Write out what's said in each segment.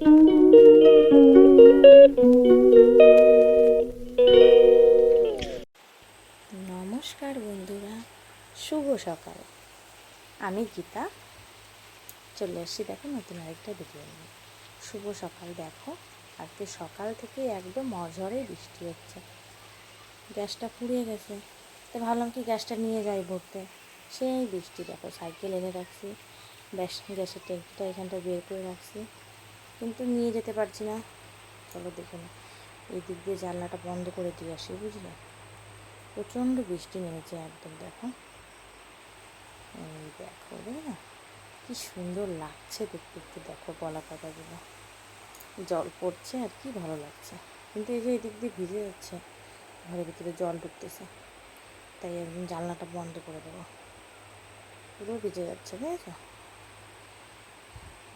নমস্কার বন্ধুরা, শুভ সকাল। আমি গীতা। চলে আসছি দেখো নতুন আরেকটা ভিডিও নিয়ে। শুভ সকাল দেখো, আজকে সকাল থেকে একদম অঝরে বৃষ্টি হচ্ছে। গ্যাসটা পুড়িয়ে গেছে। তো ভাবলাম কি গ্যাসটা নিয়ে যাই ভরতে। সেই বৃষ্টি দেখো সাইকেল এনে রাখছি। গ্যাসের ট্যাঙ্কিটা এখানটা বের করে রাখছি। কিন্তু নিয়ে যেতে পারছি না। চলো দেখে না এই দিক দিয়ে জানলাটা বন্ধ করে দিয়ে আসি, বুঝলে? প্রচণ্ড বৃষ্টি নেমেছে একদম, দেখো। এই দেখো না কি সুন্দর লাগছে দেখতে একটু, দেখো কলা পাতাগুলো জল পড়ছে আর কি ভালো লাগছে। কিন্তু এই যে এদিক দিয়ে ভিজে যাচ্ছে, ঘরের ভিতরে জল ঢুকতেছে। তাই একদম জানলাটা বন্ধ করে দেবো। পুরো ভিজে যাচ্ছে, বুঝেছ?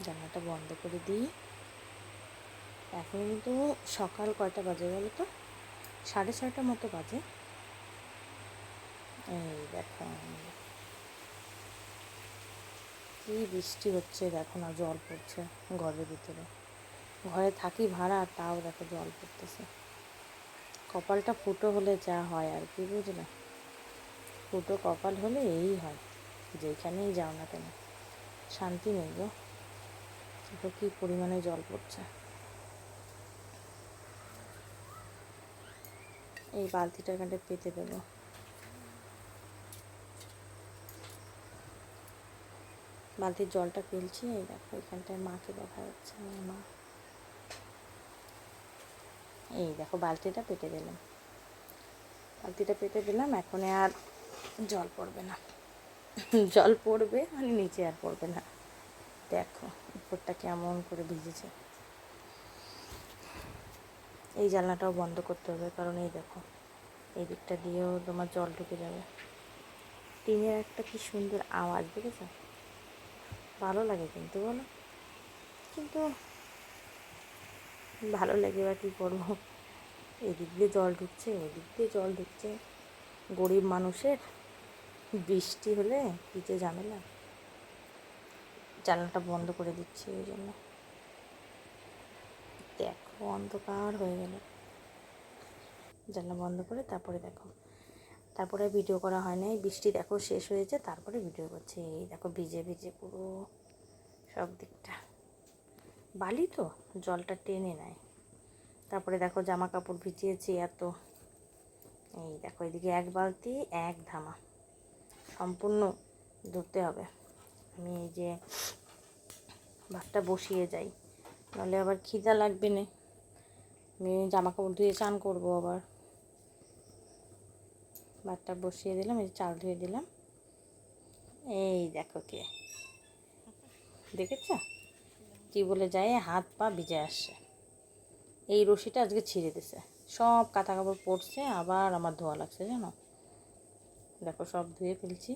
জানলাটা বন্ধ করে দিই। এখন কিন্তু সকাল কয়টা বাজে বলো তো? সাড়ে ছয়টার মতো বাজে। এই দেখো কি বৃষ্টি হচ্ছে দেখো না, জল পড়ছে ঘরের ভিতরে। ঘরে থাকি ভাড়া, তাও দেখো জল পড়তেছে। কপালটা ফুটো হলে যা হয় আর কি, বুঝলে? ফুটো কপাল হলে এই হয়, যেখানেই যাও না কেন। শান্তি নেই গো। কি পরিমাণে জল পড়ছে। এই বালতিটা এখানটা পেতে দেবো। বালতির জলটা ফেলছি, এই দেখো, এখানটায় মাকে দেখা যাচ্ছে মা। এই দেখো, বালতিটা পেতে দিলাম। বালতিটা পেতে দিলাম, এখন আর জল পড়বে না। জল পড়বে মানে নিচে আর পড়বে না। দেখো, উপরটা কেমন করে ভিজেছে। এই জানলাটাও বন্ধ করতে হবে, কারণ এই দেখো, এই দিকটা দিয়েও তোমার জল ঢুকে যাবে। টিনের একটা কি সুন্দর আওয়াজ, দেখেছ? ভালো লাগে কিন্তু, বলো। কিন্তু ভালো লাগে বা কী করব এদিক দিয়ে জল ঢুকছে, ওদিক দিয়ে জল ঢুকছে। গরিব মানুষের বৃষ্টি হলে কী যে ঝামেলা। জানলাটা বন্ধ করে দিচ্ছি ওই জন্য। দেখো। অন্ধকার হয়ে গেল। জানলা বন্ধ করে তারপরে দেখো। তারপরে ভিডিও করা হয় নাই। বৃষ্টি দেখো শেষ হয়েছে, তারপরে ভিডিও করছি। এই দেখো ভিজে ভিজে পুরো সব দিকটা। বালি তো, জলটা টেনে নেয়। তারপরে দেখো জামা কাপড় ভিজিয়েছি এত। এই দেখো এদিকে এক বালতি, এক ধামা। সম্পূর্ণ ধরতে হবে। আমি এই যে ভাতটা বসিয়ে যাই। নাহলে আবার খিদা লাগবে না। আমি জামা কাপড় ধুয়ে চান করব আবার। ভাতটা বসিয়ে দিলাম, এই চাল ধুয়ে দিলাম। এই দেখো কে। দেখেছ? কি বলে যায়, হাত পা ভিজে আসছে। এই রশিটা আজকে ছিঁড়ে দিছে। সব কাঁথা কাপড় পড়ছে, আবার আমার ধোয়া লাগছে, জানো? দেখো, সব ধুয়ে ফেলছি,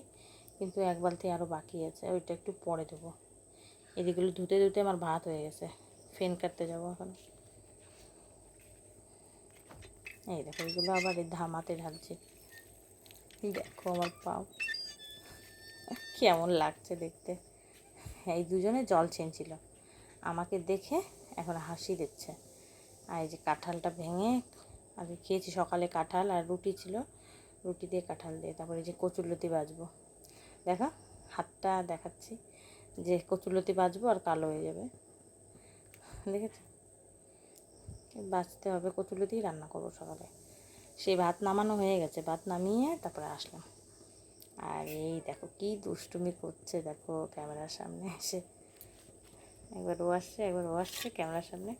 কিন্তু এক বালতি আরও বাকি আছে, ওইটা একটু পরে দেবো এদিকগুলো ধুতে ধুতে আমার ভাত হয়ে গেছে ফেন কাটতে যাব এখন। এই দেখো, এগুলো আবার এই ধামাতে ঢালছি। দেখো আমার পাও। কেমন লাগছে দেখতে। এই দুজনে জল ছেনছিল। আমাকে দেখে এখন হাসি দিচ্ছে। আর এই যে কাঁঠালটা ভেঙে আগে খেয়েছি সকালে কাঁঠাল আর রুটি ছিল। রুটি দিয়ে কাঁঠাল দিয়ে তারপরে যে কচুরলতি বাজবো দেখা, হাতটা দেখাচ্ছি যে কচুরলতি বাজবো আর কালো হয়ে যাবে। দেখেছ? বাঁচতে হবে কচুরলতিই রান্না করব সকালে। সেই ভাত নামানো হয়ে গেছে, ভাত নামিয়ে তারপরে আসলাম। আর এই দেখো কি দুষ্টুমি করছে, দেখো ক্যামেরার সামনে এসে। একবার ও আসছে, একবার ও আসছে ক্যামেরার সামনে।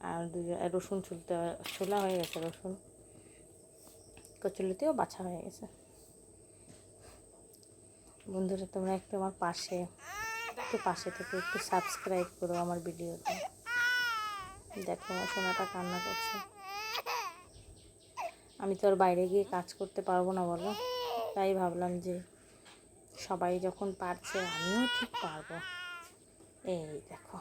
আর দুজন রসুন ছুলতে, ছোলা হয়ে গেছে রসুন। কচুলিতেও বাছা হয়ে গেছে। বন্ধুরা, তোমরা একটু আমার পাশে, একটু পাশে থেকে একটু সাবস্ক্রাইব করো আমার ভিডিওতে দেখো আমার সোনাটা কান্না করছে। আমি তো আর বাইরে গিয়ে কাজ করতে পারব না বলো। তাই ভাবলাম যে সবাই যখন পারছে আমিও ঠিক পারব। এই দেখো।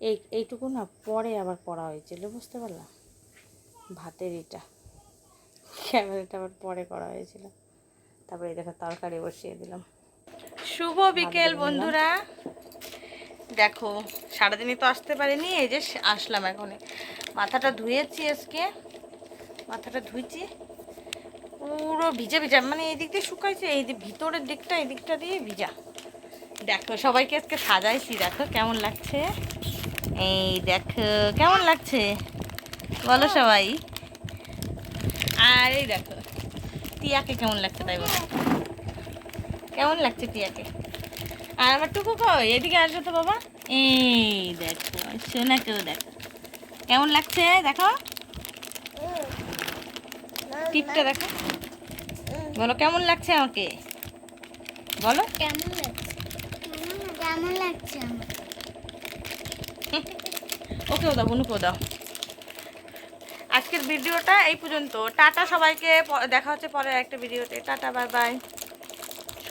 এই এইটুকু না পরে আবার পড়া হয়েছিল বুঝতে পারলাম ভাতের এটা। ক্যামেরাটা আবার পরে করা হয়েছিল। তারপরে এই দেখো তরকারি বসিয়ে দিলাম। শুভ বিকেল বন্ধুরা। দেখো সারাদিনই তো আসতে পারিনি এই যে আসলাম এখনই। মাথাটা ধুয়েছি আজকে মাথাটা ধুইছি পুরো ভিজা ভিজা মানে এই দিক দিয়ে শুকাইছে এই যে ভিতরের দিকটা এই দিকটা দিয়ে ভিজা। দেখো সবাইকে আজকে সাজাইছি দেখো কেমন লাগছে। এই দেখো কেমন লাগছে? বলো সবাই। আর এই দেখো টিয়াকে কেমন লাগছে তাই বলো। কেমন লাগছে টিয়াকে? আর আমার টুকু কই? এদিকে আসবে তো বাবা। এই দেখো সোনা কেউ দেখো। কেমন লাগছে? দেখো। টিপটা দেখো। বলো কেমন লাগছে আমাকে? বলো। কেমন লাগছে কেমন লাগছে ওকেও দাও বনুকেও দাও। আজকের ভিডিওটা এই পর্যন্ত। টাটা সবাইকে। দেখা হচ্ছে পরে একটা ভিডিওতে। Tata bye bye.